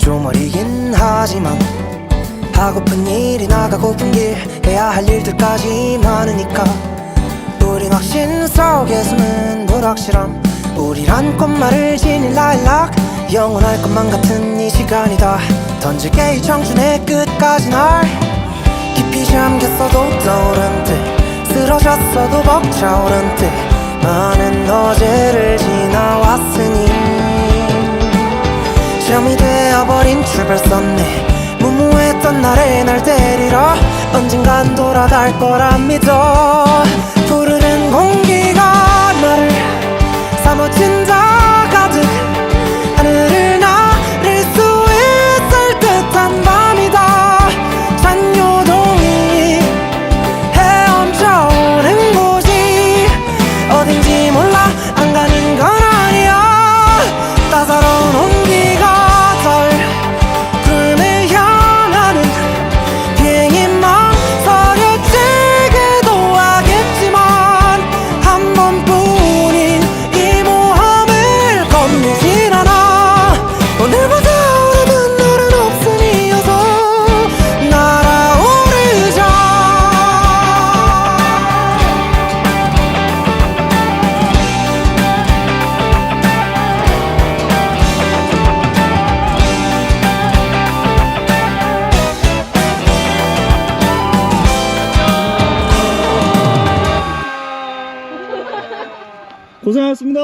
좀 어리긴 하지만 하고픈 일이 나가고픈 길 해야 할 일들까지 많으니까 우린 확신 속에서는 불확실함. 우리란 꽃말을 지닌 라일락 영원할 것만 같은 이 시간이다. 던질게 이 청춘의 끝까지 날. 깊이 잠겼어도 떠오른 듯 쓰러졌어도 벅차오른 듯 많은 어제를 지나왔으니 되어버린 출발선네. 무모했던 날에 날 데리러 언젠간 돌아갈 거라 믿어 고생하셨습니다.